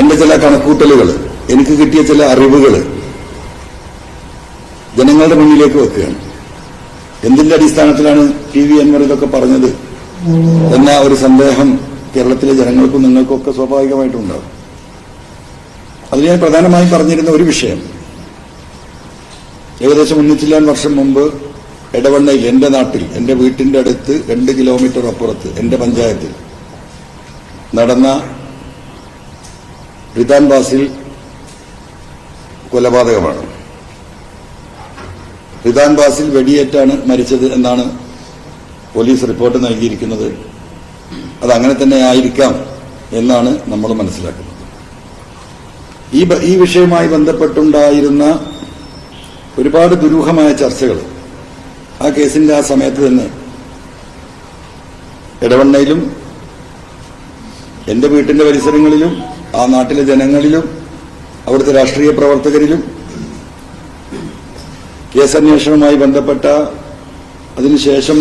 എന്റെ ചില കണക്കൂട്ടലുകൾ എനിക്ക് കിട്ടിയ ചില അറിവുകൾ ജനങ്ങളുടെ മുന്നിലേക്ക് വെക്കുകയാണ്. എന്തിന്റെ അടിസ്ഥാനത്തിലാണ് ടി വി അൻവർ ഇതൊക്കെ പറഞ്ഞത്? എന്ന ഒരു സന്ദേഹം കേരളത്തിലെ ജനങ്ങൾക്കും നിങ്ങൾക്കും ഒക്കെ സ്വാഭാവികമായിട്ടും ഉണ്ടാകും അതിൽ ഞാൻ പ്രധാനമായും പറഞ്ഞിരുന്ന ഒരു വിഷയം. ഏകദേശം മുന്നൂറ്റില്ലാൻ വർഷം മുമ്പ് ഇടവണ്ണയിൽ എന്റെ നാട്ടിൽ എന്റെ വീട്ടിന്റെ അടുത്ത് രണ്ട് കിലോമീറ്റർ അപ്പുറത്ത് എന്റെ പഞ്ചായത്തിൽ നടന്ന റിതാൻ ബാസിൽ കൊലപാതകമാണ്. റിതാൻ ബാസിൽ വെടിയേറ്റാണ് മരിച്ചത് എന്നാണ് പോലീസ് റിപ്പോർട്ട് നൽകിയിരിക്കുന്നത്. അത് അങ്ങനെ തന്നെ ആയിരിക്കാം എന്നാണ് നമ്മൾ മനസ്സിലാക്കുന്നത്. ഈ ഈ വിഷയവുമായി ബന്ധപ്പെട്ടുണ്ടായിരുന്ന ഒരുപാട് ദുരൂഹമായ ചർച്ചകൾ ആ കേസിന്റെ ആ സമയത്ത് തന്നെ ഇടവണ്ണയിലും എന്റെ വീട്ടിന്റെ പരിസരങ്ങളിലും ആ നാട്ടിലെ ജനങ്ങളിലും അവിടുത്തെ രാഷ്ട്രീയ പ്രവർത്തകരിലും കേസന്വേഷണവുമായി ബന്ധപ്പെട്ട അതിനുശേഷം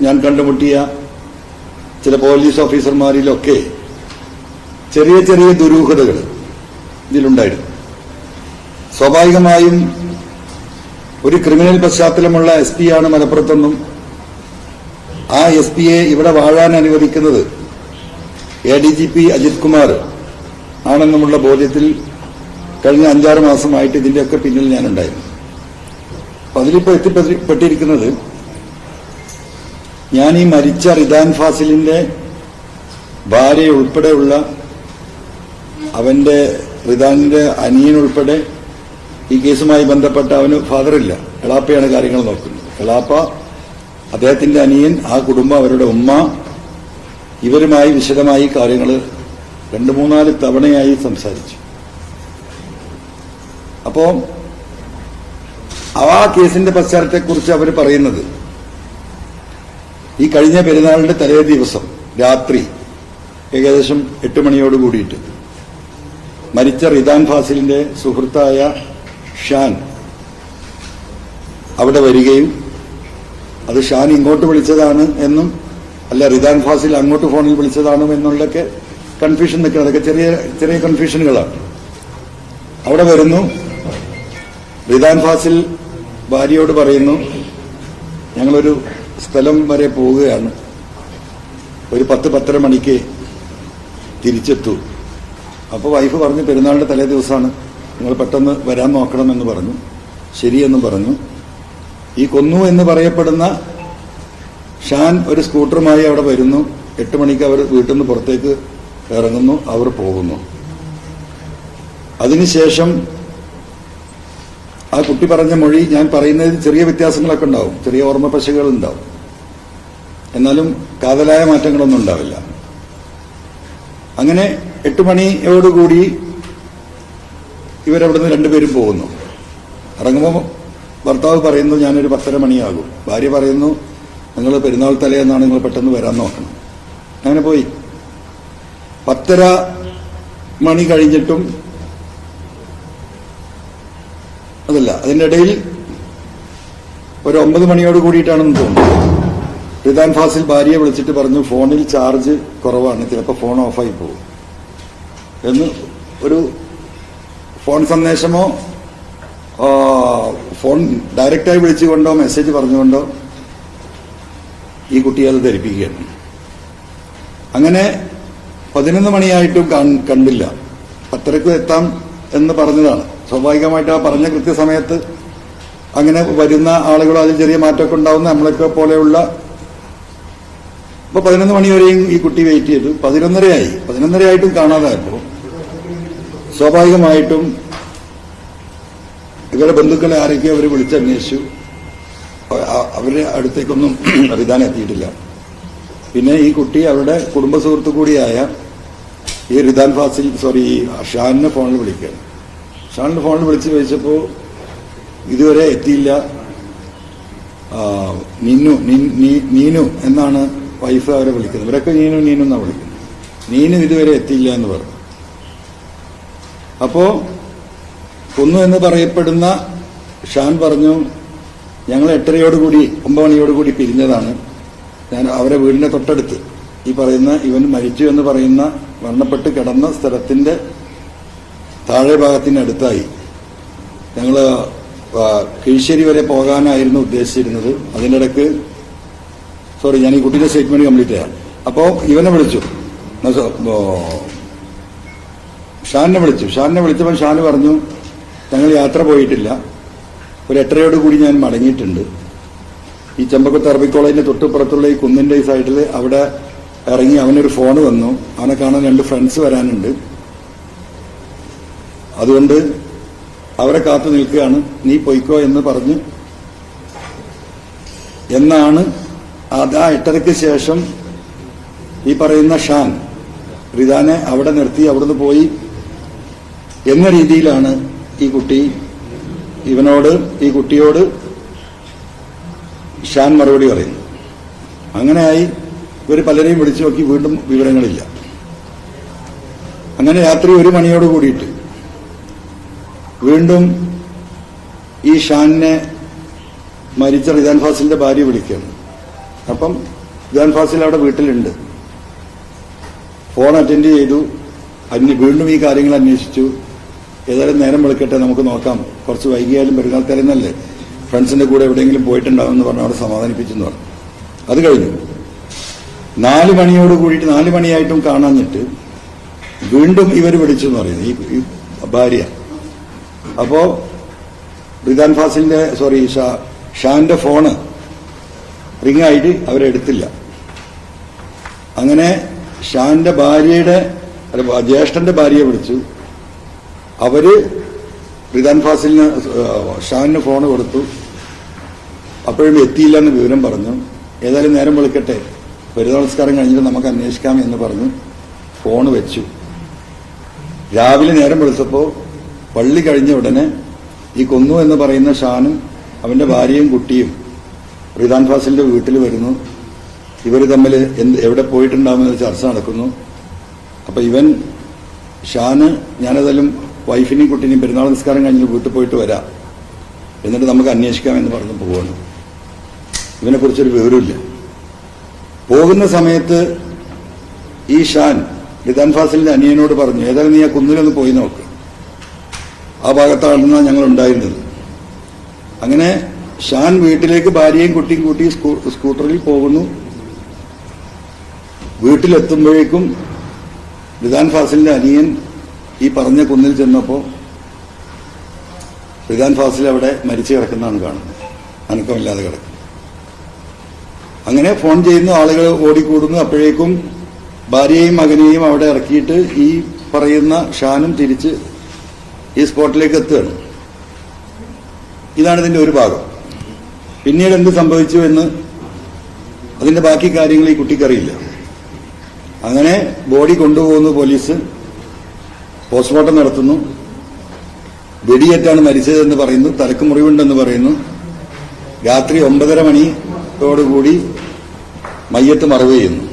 ഞാൻ കണ്ടുമുട്ടിയ ചില പോലീസ് ഓഫീസർമാരിലൊക്കെ ചെറിയ ചെറിയ ദുരൂഹതകൾ ഇതിലുണ്ടായിരുന്നു. സ്വാഭാവികമായും ഒരു ക്രിമിനൽ പശ്ചാത്തലമുള്ള എസ് പി ആണ് മലപ്പുറത്തെന്നും ആ എസ് പിയെ ഇവിടെ വാഴാൻ അനുവദിക്കുന്നത് A D G P Ajith Kumar ആണെന്നുമുള്ള ബോധ്യത്തിൽ കഴിഞ്ഞ അഞ്ചാറ് മാസമായിട്ട് ഇതിന്റെയൊക്കെ പിന്നിൽ ഞാനുണ്ടായിരുന്നു. അപ്പൊ അതിലിപ്പോ എത്തിപ്പെട്ടിരിക്കുന്നത് ഞാൻ ഈ മരിച്ച റിദാൻ ഫാസിലിന്റെ ഭാര്യ ഉൾപ്പെടെയുള്ള അവന്റെ റിദാനിന്റെ അനിയനുൾപ്പെടെ ഈ കേസുമായി ബന്ധപ്പെട്ട അവന് ഫാദറില്ല. എളാപ്പയാണ് കാര്യങ്ങൾ നോക്കുന്നത്. എളാപ്പ അദ്ദേഹത്തിന്റെ അനിയൻ ആ കുടുംബം അവരുടെ ഉമ്മ ഇവരുമായി വിശദമായി കാര്യങ്ങൾ രണ്ടു മൂന്നാൽ തവണയായി സംസാരിച്ചു. അപ്പോ ആ കേസിന്റെ പശ്ചാത്തലത്തെക്കുറിച്ച് അവർ പറയുന്നത് ഈ കഴിഞ്ഞ പെരുന്നാളിന്റെ തലേ ദിവസം രാത്രി ഏകദേശം എട്ട് മണിയോട് കൂടിയിട്ട് മരിച്ച റിദാൻ ഫാസിലിന്റെ സുഹൃത്തായ ഷാൻ അവിടെ വരികയും അത് ഷാൻ ഇങ്ങോട്ട് വിളിച്ചതാണ് എന്നും അല്ല റിദാൻ ഫാസിൽ അങ്ങോട്ട് ഫോണിൽ വിളിച്ചതാണ് എന്നുള്ളൊക്കെ കൺഫ്യൂഷൻ നിൽക്കുന്നത്. അതൊക്കെ ചെറിയ ചെറിയ കൺഫ്യൂഷനുകളാണ് അവിടെ വരുന്നു. റിദാൻ ഫാസിൽ ഭാര്യയോട് പറയുന്നു ഞങ്ങളൊരു സ്ഥലം വരെ പോവുകയാണ്. ഒരു പത്ത് പത്തര മണിക്ക് തിരിച്ചെത്തു. അപ്പോൾ വൈഫ് പറഞ്ഞു പെരുന്നാളിന്റെ തലേ ദിവസമാണ്. നിങ്ങൾ പെട്ടെന്ന് വരാൻ നോക്കണമെന്ന് പറഞ്ഞു. ശരിയെന്ന് പറഞ്ഞു. ഈ കൊന്നു എന്ന് പറയപ്പെടുന്ന ഷാൻ ഒരു സ്കൂട്ടറുമായി അവിടെ വരുന്നു. എട്ട് മണിക്ക് അവർ വീട്ടിൽ നിന്ന് പുറത്തേക്ക് ഇറങ്ങുന്നു അവർ പോകുന്നു. അതിനുശേഷം ആ കുട്ടി പറഞ്ഞ മൊഴി ഞാൻ പറയുന്നതിൽ ചെറിയ വ്യത്യാസങ്ങളൊക്കെ ഉണ്ടാവും. ചെറിയ ഓർമ്മ പശകൾ ഉണ്ടാവും. എന്നാലും കാതലായ മാറ്റങ്ങളൊന്നും ഉണ്ടാവില്ല. അങ്ങനെ എട്ട് മണിയോടുകൂടി ഇവരവിടുന്ന് രണ്ടുപേരും പോകുന്നു. ഇറങ്ങുമ്പോൾ ഭർത്താവ് പറയുന്നു ഞാനൊരു പത്തര മണിയാകും. ഭാര്യ പറയുന്നു നിങ്ങൾ പെരുന്നാൾ തലേന്നാണ് നിങ്ങൾ പെട്ടെന്ന് വരാൻ നോക്കണം. അങ്ങനെ പോയി. പത്തര മണി കഴിഞ്ഞിട്ടും അതല്ല അതിന്റെ ഇടയിൽ ഒരു ഒമ്പത് മണിയോട് കൂടിയിട്ടാണെന്ന് തോന്നുന്നു. റിദാൻ ഫാസിൽ ഭാര്യയെ വിളിച്ചിട്ട് പറഞ്ഞു ഫോണിൽ ചാർജ് കുറവാണ് ചിലപ്പോൾ ഫോൺ ഓഫായി പോകും. എന്ന് ഒരു ഫോൺ സന്ദേശമോ ഫോൺ ഡയറക്റ്റായി വിളിച്ചുകൊണ്ടോ മെസ്സേജ് പറഞ്ഞുകൊണ്ടോ ഈ കുട്ടിയെ അത് ധരിപ്പിക്കുകയാണ്. അങ്ങനെ പതിനൊന്ന് മണിയായിട്ടും കണ്ടില്ല. പത്തരക്ക് എത്താം എന്ന് പറഞ്ഞതാണ്. സ്വാഭാവികമായിട്ട് ആ പറഞ്ഞ കൃത്യസമയത്ത് അങ്ങനെ വരുന്ന ആളുകൾ അതിൽ ചെറിയ മാറ്റമൊക്കെ ഉണ്ടാവുന്ന നമ്മളൊക്കെ പോലെയുള്ള ഇപ്പൊ പതിനൊന്ന് മണിവരെയും ഈ കുട്ടി വെയിറ്റ് ചെയ്തു. പതിനൊന്നരയായി. പതിനൊന്നരയായിട്ടും കാണാതായപ്പോ സ്വാഭാവികമായിട്ടും ഇവരുടെ ബന്ധുക്കളെ ആരൊക്കെയോ അവർ വിളിച്ചന്വേഷിച്ചു. അവരുടെ അടുത്തേക്കൊന്നും റിതാൻ എത്തിയിട്ടില്ല. പിന്നെ ഈ കുട്ടി അവരുടെ കുടുംബ സുഹൃത്തു കൂടിയായ ഈ റിദാൻ ഫാസിൽ സോറി ഷാനിനെ ഫോണിൽ വിളിക്കുകയാണ്. ഷാനിന് ഫോണിൽ വിളിച്ച് ചോദിച്ചപ്പോൾ ഇതുവരെ എത്തിയില്ല. നിന്നു നീനു എന്നാണ് വൈഫ് അവരെ വിളിക്കുന്നത്. ഇവരൊക്കെ നീനു നീനു എന്നാണ് വിളിക്കുന്നത്. നീനു ഇതുവരെ എത്തിയില്ല എന്ന് പറഞ്ഞു. അപ്പോ കൊന്നു എന്ന് പറയപ്പെടുന്ന ഷാൻ പറഞ്ഞു ഞങ്ങൾ എട്ടരയോടുകൂടി ഒമ്പത് മണിയോടുകൂടി പിരിഞ്ഞതാണ്. ഞാൻ അവരെ വീടിന്റെ തൊട്ടടുത്ത്. ഈ പറയുന്ന ഇവൻ മരിച്ചു എന്ന് പറയുന്ന മരണപ്പെട്ട് കിടന്ന സ്ഥലത്തിന്റെ താഴെ ഭാഗത്തിനടുത്തായി ഞങ്ങൾ കീഴ്ശ്ശേരി വരെ പോകാനായിരുന്നു ഉദ്ദേശിച്ചിരുന്നത്. അതിനിടക്ക് സോറി ഞാൻ ഈ കുട്ടിയുടെ സ്റ്റേറ്റ്മെന്റ് കംപ്ലീറ്റ് ചെയ്യാം. അപ്പോൾ ഇവനെ വിളിച്ചു. ഷാനിനെ വിളിച്ചു. ഷാനിനെ വിളിച്ചപ്പോൾ ഷാന് പറഞ്ഞു ഞങ്ങൾ യാത്ര പോയിട്ടില്ല. ഒരു എട്ടരയോട് കൂടി ഞാൻ മടങ്ങിയിട്ടുണ്ട്. ഈ ചെമ്പക്കുത്ത് അറബി കോളേജിന്റെ തൊട്ടുപുറത്തുള്ള ഈ കുന്നിന്റെ ഈ സൈഡിൽ അവിടെ ഇറങ്ങി അവനൊരു ഫോൺ വന്നു. അവനെ കാണാൻ രണ്ട് ഫ്രണ്ട്സ് വരാനുണ്ട്. അതുകൊണ്ട് അവരെ കാത്തു നിൽക്കുകയാണ്. നീ പൊയ്ക്കോ എന്ന് പറഞ്ഞ് എന്നാണ് അത് ആ എട്ടരയ്ക്ക് ശേഷം ഈ പറയുന്ന ഷാൻ റിദാനെ അവിടെ നിർത്തി അവിടുന്ന് പോയി. എന്ന രീതിയിലാണ് ഈ കുട്ടി ഇവനോട് ഈ കുട്ടിയോട് ഷാൻ മറുപടി പറയുന്നു. അങ്ങനെയായി ഇവർ പലരെയും വിളിച്ചു നോക്കി വീണ്ടും വിവരങ്ങളില്ല. അങ്ങനെ രാത്രി ഒരു മണിയോട് കൂടിയിട്ട് വീണ്ടും ഈ ഷാനിനെ മരിച്ച റിദാൻ ഫാസിലിന്റെ ഭാര്യ വിളിക്കുകയാണ്. അപ്പം റിദാൻ ഫാസിൽ അവിടെ വീട്ടിലുണ്ട്. ഫോൺ അറ്റൻഡ് ചെയ്തു. അന്വ വീണ്ടും ഈ കാര്യങ്ങൾ അന്വേഷിച്ചു. ഏതായാലും നേരം വിളിക്കട്ടെ നമുക്ക് നോക്കാം. കുറച്ച് വൈകിയാലും പെരുന്നാൾ തരുന്നല്ലേ ഫ്രണ്ട്സിന്റെ കൂടെ എവിടെയെങ്കിലും പോയിട്ടുണ്ടാവും എന്ന് പറഞ്ഞ് അവിടെ സമാധാനിപ്പിച്ചെന്ന് പറഞ്ഞു. അത് കഴിഞ്ഞു. നാല് മണിയോട് കൂടിയിട്ട് നാല് മണിയായിട്ടും കാണാഞ്ഞിട്ട് വീണ്ടും ഇവർ വിളിച്ചു എന്ന് പറയുന്നത് ഈ ഭാര്യ. അപ്പോ റിദാൻ ഫാസിലിന്റെ സോറി ഷാ ഷാന്റെ ഫോണ് റിംഗ് ആയിട്ട് അവരെടുത്തില്ല അങ്ങനെ ഷാന്റെ ഭാര്യയുടെ ജ്യേഷ്ഠന്റെ ഭാര്യയെ വിളിച്ചു. അവർ റിദാൻ ഫാസിലിന് ഷാന് ഫോൺ കൊടുത്തു. അപ്പോഴും എത്തിയില്ല എന്ന് വിവരം പറഞ്ഞു. ഏതായാലും നേരം വിളിക്കട്ടെ. പെരുന്നാമസ്കാരം കഴിഞ്ഞിട്ട് നമുക്ക് അന്വേഷിക്കാം എന്ന് പറഞ്ഞു. ഫോൺ വെച്ചു. രാവിലെ നേരം വിളിച്ചപ്പോൾ പള്ളി കഴിഞ്ഞ ഉടനെ ഈ കൊന്നു എന്ന് പറയുന്ന ഷാനും അവന്റെ ഭാര്യയും കുട്ടിയും റിദാൻ ഫാസിലിന്റെ വീട്ടിൽ വരുന്നു. ഇവർ തമ്മിൽ എന്ത് എവിടെ പോയിട്ടുണ്ടാകുമെന്ന് ചർച്ച നടക്കുന്നു. അപ്പൊ ഇവൻ ഷാന് ഞാനേതായാലും വൈഫിനെയും കുട്ടീനെയും പെരുന്നാൾ നിസ്കാരം കഴിഞ്ഞ് വീട്ടിൽ പോയിട്ട് വരാം. എന്നിട്ട് നമുക്ക് അന്വേഷിക്കാം എന്ന് പറഞ്ഞ് പോവാണ്. ഇവനെ കുറിച്ചൊരു വിവരമില്ല പോകുന്ന സമയത്ത് ഈ ഷാൻ റിദാൻ ഫാസിലിന്റെ അനിയനോട് പറഞ്ഞു ഏതായാലും നീ ആ കുന്നിലൊന്ന് പോയി നോക്ക്. ആ ഭാഗത്താണ് ഞങ്ങൾ ഉണ്ടായിരുന്നത്. അങ്ങനെ ഷാൻ വീട്ടിലേക്ക് ഭാര്യയും കുട്ടിയും കൂട്ടി സ്കൂട്ടറിൽ പോകുന്നു. വീട്ടിലെത്തുമ്പോഴേക്കും റിദാൻ ഫാസിലിന്റെ അനിയൻ ഈ പറഞ്ഞ കുന്നിൽ ചെന്നപ്പോ റിദാൻ ഫാസിൽ അവിടെ മരിച്ചു കിടക്കുന്നതാണ് കാണുന്നത്. അനക്കമില്ലാതെ കിടക്കും അങ്ങനെ ഫോൺ ചെയ്യുന്ന ആളുകൾ ഓടിക്കൂടുന്നു. അപ്പോഴേക്കും ഭാര്യയെയും മകനെയും അവിടെ ഇറക്കിയിട്ട് ഈ പറയുന്ന ഷാനും തിരിച്ച് ഈ സ്പോട്ടിലേക്ക് എത്തുകയാണ്. ഇതാണ് ഇതിന്റെ ഒരു ഭാഗം. പിന്നീട് എന്ത് സംഭവിച്ചു എന്ന് അതിന്റെ ബാക്കി കാര്യങ്ങൾ ഈ കുട്ടിക്കറിയില്ല അങ്ങനെ ബോഡി കൊണ്ടുപോകുന്നു പോലീസ്. പോസ്റ്റ്മോർട്ടം നടത്തുന്നു. വെടിയേറ്റാണ് മരിച്ചതെന്ന് പറയുന്നു. തലക്ക് മുറിവുണ്ടെന്ന് പറയുന്നു. രാത്രി ഒമ്പതര മണിയോടുകൂടി മയ്യത്ത് മറവ് ചെയ്യുന്നു.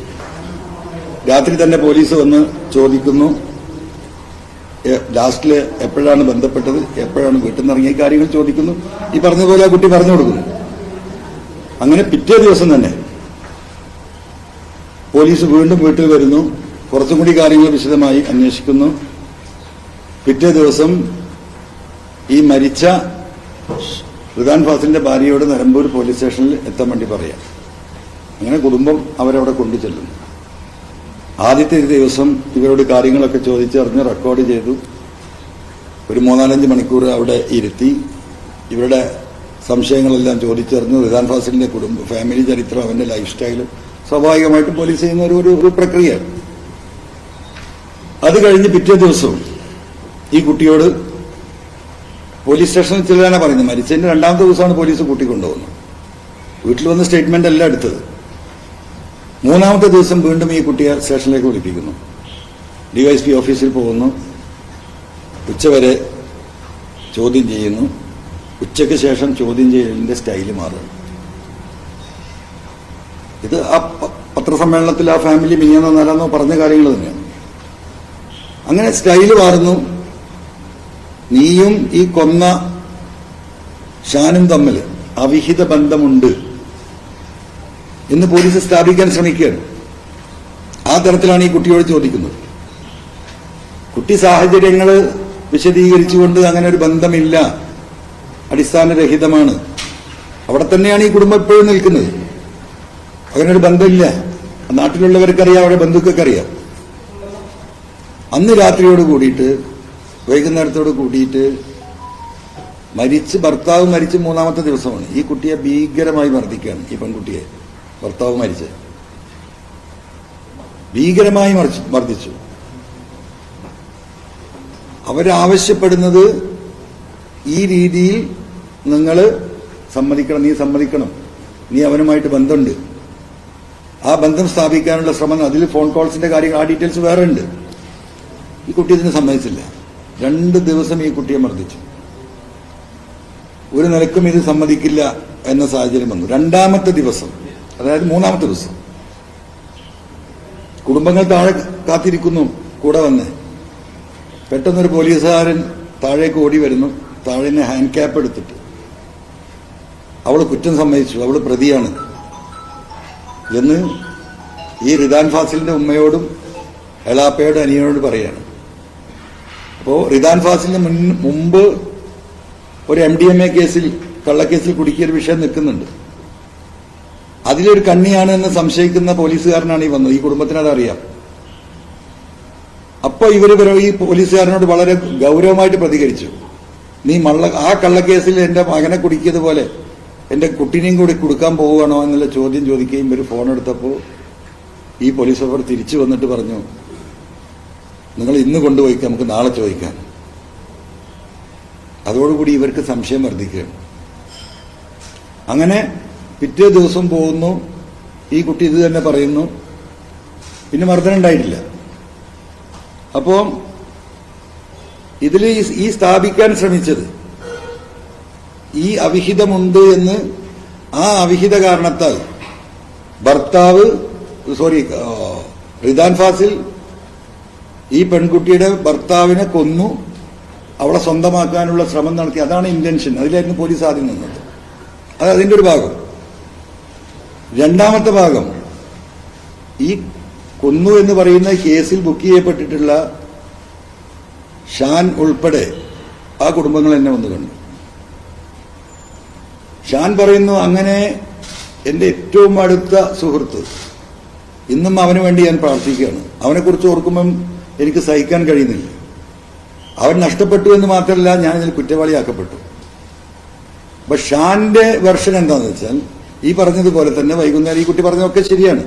രാത്രി തന്നെ പോലീസ് വന്ന് ചോദിക്കുന്നു ലാസ്റ്റിൽ എപ്പോഴാണ് ബന്ധപ്പെട്ടത് എപ്പോഴാണ് വീട്ടിൽ നിന്ന് ഇറങ്ങിയ കാര്യങ്ങൾ ചോദിക്കുന്നു. ഈ പറഞ്ഞതുപോലെ ആ കുട്ടി പറഞ്ഞു കൊടുക്കുന്നു. അങ്ങനെ പിറ്റേ ദിവസം തന്നെ പോലീസ് വീണ്ടും വീട്ടിൽ വരുന്നു കുറച്ചും കൂടി കാര്യങ്ങൾ വിശദമായി അന്വേഷിക്കുന്നു. പിറ്റേ ദിവസം ഈ മരിച്ച റിദാൻ ഫാസിലിന്റെ ഭാര്യയോട് നിലമ്പൂർ പോലീസ് സ്റ്റേഷനിൽ എത്താൻ വേണ്ടി പറയാം. അങ്ങനെ കുടുംബം അവരവിടെ കൊണ്ടു ചെല്ലുന്നു ആദ്യത്തെ ഒരു ദിവസം ഇവരോട് കാര്യങ്ങളൊക്കെ ചോദിച്ചറിഞ്ഞ് റെക്കോർഡ് ചെയ്തു. ഒരു മൂന്നാലഞ്ച് മണിക്കൂർ അവിടെ ഇരുത്തി ഇവരുടെ സംശയങ്ങളെല്ലാം ചോദിച്ചറിഞ്ഞ് റിദാൻ ഫാസിലിന്റെ കുടുംബം ഫാമിലി ചരിത്രം അവന്റെ ലൈഫ് സ്റ്റൈലും സ്വാഭാവികമായിട്ടും പോലീസ് ചെയ്യുന്ന ഒരു ഒരു- പ്രക്രിയ. അത് കഴിഞ്ഞ് പിറ്റേ ദിവസവും ഈ കുട്ടിയോട് പോലീസ് സ്റ്റേഷനിൽ ചെല്ലാനാണ് പറയുന്നത്. മരിച്ചതിന്റെ രണ്ടാമത്തെ ദിവസമാണ് പോലീസ് കൂട്ടിക്കൊണ്ടുപോകുന്നത്. വീട്ടിൽ വന്ന് സ്റ്റേറ്റ്മെന്റ് അല്ല എടുത്തത്. മൂന്നാമത്തെ ദിവസം വീണ്ടും ഈ കുട്ടിയെ സ്റ്റേഷനിലേക്ക് വിളിപ്പിക്കുന്നു. ഡിവൈഎസ്പി ഓഫീസിൽ പോകുന്നു. ഉച്ചവരെ ചോദ്യം ചെയ്യുന്നു. ഉച്ചയ്ക്ക് ശേഷം ചോദ്യം ചെയ്യലിന്റെ സ്റ്റൈൽ മാറും. ഇത് ആ പത്രസമ്മേളനത്തിൽ ആ ഫാമിലി മിനിയെന്നോ നാലാന്നോ പറഞ്ഞ കാര്യങ്ങൾ തന്നെയാണ്. അങ്ങനെ സ്റ്റൈൽ മാറുന്നു. നീയും ഈ കൊന്ന ഷാനും തമ്മിൽ അവിഹിത ബന്ധമുണ്ട് എന്ന് പോലീസ് സ്ഥാപിക്കാൻ ശ്രമിക്കുകയാണ്. ആ തരത്തിലാണ് ഈ കുട്ടിയോട് ചോദിക്കുന്നത്. കുട്ടി സാഹചര്യങ്ങൾ വിശദീകരിച്ചുകൊണ്ട് അങ്ങനെ ഒരു ബന്ധമില്ല. അടിസ്ഥാനരഹിതമാണ്. അവിടെ തന്നെയാണ് ഈ കുടുംബം ഇപ്പോഴും നിൽക്കുന്നത്. അങ്ങനെ ഒരു ബന്ധമില്ല. നാട്ടിലുള്ളവർക്കറിയാം അവിടെ ബന്ധുക്കൾക്കറിയാം. അന്ന് രാത്രിയോട് കൂടിയിട്ട് വൈകുന്നേരത്തോട് കൂടിയിട്ട് മരിച്ച് ഭർത്താവ് മരിച്ച് മൂന്നാമത്തെ ദിവസമാണ്. ഈ കുട്ടിയെ ഭീകരമായി മർദ്ദിക്കുകയാണ് ഈ പെൺകുട്ടിയെ. ഭർത്താവ് മരിച്ച്. ഭീകരമായി മർദ്ദിച്ചു. അവരാവശ്യപ്പെടുന്നത് ഈ രീതിയിൽ നിങ്ങൾ സമ്മതിക്കണം നീ സമ്മതിക്കണം. നീ അവനുമായിട്ട് ബന്ധമുണ്ട്. ആ ബന്ധം സ്ഥാപിക്കാനുള്ള ശ്രമം അതിൽ ഫോൺ കോൾസിന്റെ കാര്യങ്ങൾ ആ ഡീറ്റെയിൽസ് വേറെ ഉണ്ട് ഈ കുട്ടി ഇതിന് സമ്മതിച്ചില്ല. രണ്ട് ദിവസം ഈ കുട്ടിയെ മർദ്ദിച്ചു. ഒരു നിലക്കും ഇത് സമ്മതിക്കില്ല എന്ന സാഹചര്യം വന്നു. രണ്ടാമത്തെ ദിവസം അതായത് മൂന്നാമത്തെ ദിവസം കുടുംബങ്ങൾ താഴെ കാത്തിരിക്കുന്നു കൂടെ വന്ന്. പെട്ടെന്നൊരു പോലീസുകാരൻ താഴേക്ക് ഓടി വരുന്നു താഴെ ഹാൻഡ് ക്യാപ്പ് എടുത്തിട്ട്. അവൾ കുറ്റം സമ്മതിച്ചു അവൾ പ്രതിയാണ്. എന്ന് ഈ റിദാൻ ഫാസിലിന്റെ ഉമ്മയോടും എളാപ്പയോടും അനിയനോട് പറയാണ്. അപ്പോ റിദാൻ ഫാസിലിന് മുൻ മുമ്പ് ഒരു എം ഡി എം എ കേസിൽ കള്ളക്കേസിൽ കുടുക്കിയ ഒരു വിഷയം നിൽക്കുന്നുണ്ട്. അതിലൊരു കണ്ണിയാണ് എന്ന് സംശയിക്കുന്ന പോലീസുകാരനാണ് ഈ വന്നത്. ഈ കുടുംബത്തിന് അതറിയാം. അപ്പൊ ഇവർ ഇവർ ഈ പോലീസുകാരനോട് വളരെ ഗൗരവമായിട്ട് പ്രതികരിച്ചു. നീ മള്ള ആ കള്ളക്കേസിൽ എന്റെ മകനെ കുടുക്കിയതുപോലെ എന്റെ കുട്ടീനെയും കൂടി കൊടുക്കാൻ പോവുകയാണോ എന്നുള്ള ചോദ്യം ചോദിക്കുകയും ഇവർ ഫോൺ എടുത്തപ്പോൾ ഈ പോലീസ് ഓഫർ തിരിച്ചു വന്നിട്ട് പറഞ്ഞു നിങ്ങൾ ഇന്ന് കൊണ്ടുപോയിക്കാം നമുക്ക് നാളെ ചോദിക്കാം അതോടുകൂടി ഇവർക്ക് സംശയം വർദ്ധിക്കുകയാണ്. അങ്ങനെ പിറ്റേ ദിവസം പോകുന്നു. ഈ കുട്ടി ഇത് തന്നെ പറയുന്നു. പിന്നെ മർദ്ദനം ഉണ്ടായിട്ടില്ല. അപ്പോ ഇതിൽ ഈ സ്ഥാപിക്കാൻ ശ്രമിച്ചത് ഈ അവിഹിതമുണ്ട് എന്ന് ആ അവിഹിത കാരണത്താൽ ഭർത്താവ് സോറി റിദാൻ ഫാസിൽ ഈ പെൺകുട്ടിയുടെ ഭർത്താവിനെ കൊന്നു. അവളെ സ്വന്തമാക്കാനുള്ള ശ്രമം നടത്തി. അതാണ് ഇന്റൻഷൻ അതിലായിരുന്നു പോലീസ് ആദ്യം നിന്നത്. അത് അതിന്റെ ഒരു ഭാഗം. രണ്ടാമത്തെ ഭാഗം ഈ കൊന്നു എന്ന് പറയുന്ന കേസിൽ ബുക്ക് ചെയ്യപ്പെട്ടിട്ടുള്ള ഷാൻ ഉൾപ്പെടെ ആ കുടുംബങ്ങൾ എന്നെ വന്ന് കണ്ടു. ഷാൻ പറയുന്നു അങ്ങനെ എന്റെ ഏറ്റവും അടുത്ത സുഹൃത്ത് ഇന്നും അവന് വേണ്ടി ഞാൻ പ്രാർത്ഥിക്കുകയാണ്. അവനെക്കുറിച്ച് ഓർക്കുമ്പം എനിക്ക് സഹിക്കാൻ കഴിയുന്നില്ല. അവൻ നഷ്ടപ്പെട്ടു എന്ന് മാത്രമല്ല ഞാൻ ഇതിൽ കുറ്റവാളിയാക്കപ്പെട്ടു. അപ്പൊ ഷാന്റെ വെർഷൻ എന്താണെന്ന് വെച്ചാൽ ഈ പറഞ്ഞതുപോലെ തന്നെ വൈകുന്നേരം ഈ കുട്ടി പറഞ്ഞതൊക്കെ ശരിയാണ്.